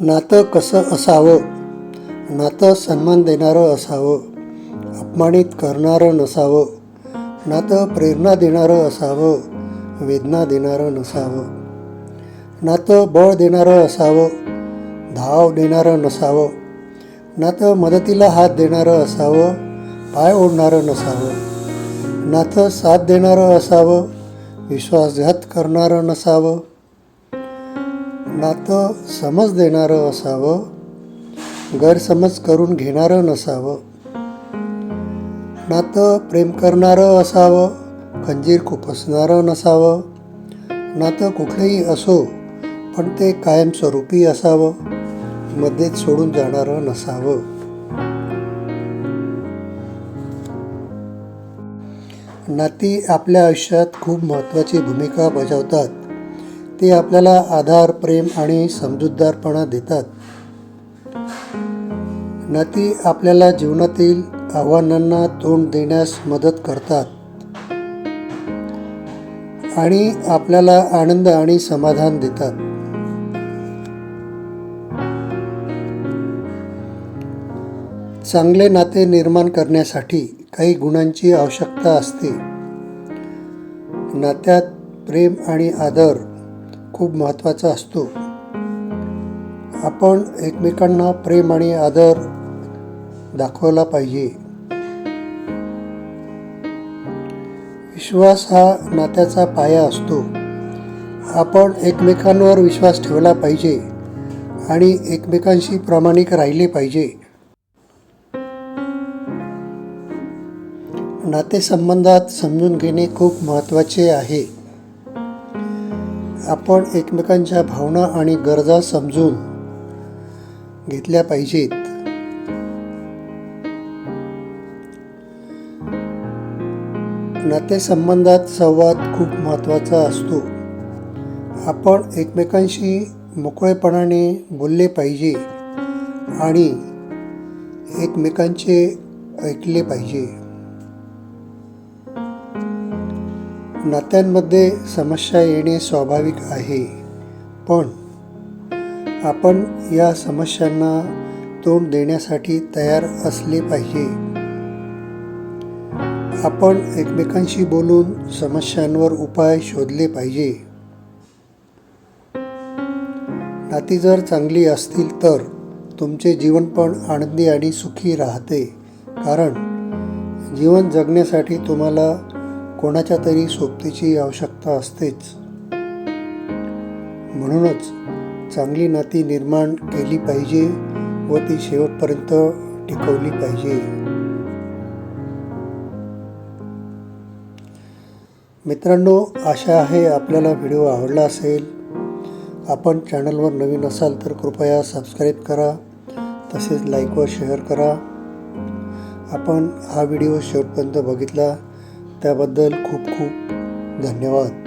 नातं कसं असावं? नातं सन्मान देणारं असावं. अपमानित करणारं नसावं. नातं प्रेरणा देणारं असावं. वेदना देणारं नसावं. नातं बळ देणारं असावं. धाव देणारं नसावं. नातं मदतीला हात देणारं असावं. पाय ओढणारं नसावं. नातं साथ देणारं असावं. विश्वासघात करणारं नसावं. नातं समज देणारं असावं गैरसमज करून घेणारं नसावं. नातं प्रेम करणारं असावं खंजीर खुपसणारं नसावं. नातं कुठलंही असो पण ते कायमस्वरूपी असावं मध्येच सोडून जाणारं नसावं. नाती आपल्या आयुष्यात खूप महत्त्वाची भूमिका बजावतात. ते आपल्याला आधार प्रेम आणि समजूतदारपणा देतात. नाती आपल्याला जीवनातील आव्हानांना तोंड देण्यास मदत करतात. आणि आपल्याला आनंद आणि समाधान देतात. चांगले नाते निर्माण करण्यासाठी काही गुणांची आवश्यकता असते. नात्यात प्रेम आणि आदर खूप महत्त्वाचा असतो. आपण एकमेकांना प्रेम आणि आदर दाखवला पाहिजे. विश्वास हा नात्याचा पाया असतो. आपण एकमेकांवर विश्वास ठेवला पाहिजे आणि एकमेकांशी प्रामाणिक राहिले पाहिजे. नातेसंबंधात समजून घेणे खूप महत्त्वाचे आहे. आपण एकमेकांच्या भावना आणि गरजा समजून घेतल्या पाहिजेत. नातेसंबंधात संवाद खूप महत्त्वाचा असतो. आपण एकमेकांशी मोकळेपणाने बोलले पाहिजे आणि एकमेकांचे ऐकले पाहिजे. नात्यांमध्ये समस्या येणे स्वाभाविक आहे. पण आपण या समस्यांना तोंड देण्यासाठी तयार असले पाहिजे. आपण एकमेकांशी बोलून समस्यांवर उपाय शोधले पाहिजे. नाती जर चांगली असतील तर तुमचे जीवन पण आनंदी आणि सुखी राहते. कारण जीवन जगण्यासाठी तुम्हाला कोणाच्या तरी सोबतीची आवश्यकता असतेच. म्हणूनच चांगली नाती निर्माण केली पाहिजे व ती शेवटपर्यंत टिकवली पाहिजे. मित्रांनो आशा आहे आपल्याला व्हिडिओ आवडला असेल. आपण चॅनलवर नवीन असाल तर कृपया सबस्क्राईब करा तसेच लाईक व शेअर करा. आपण हा व्हिडिओ शेवटपर्यंत बघितला त्याबद्दल खूप खूप धन्यवाद.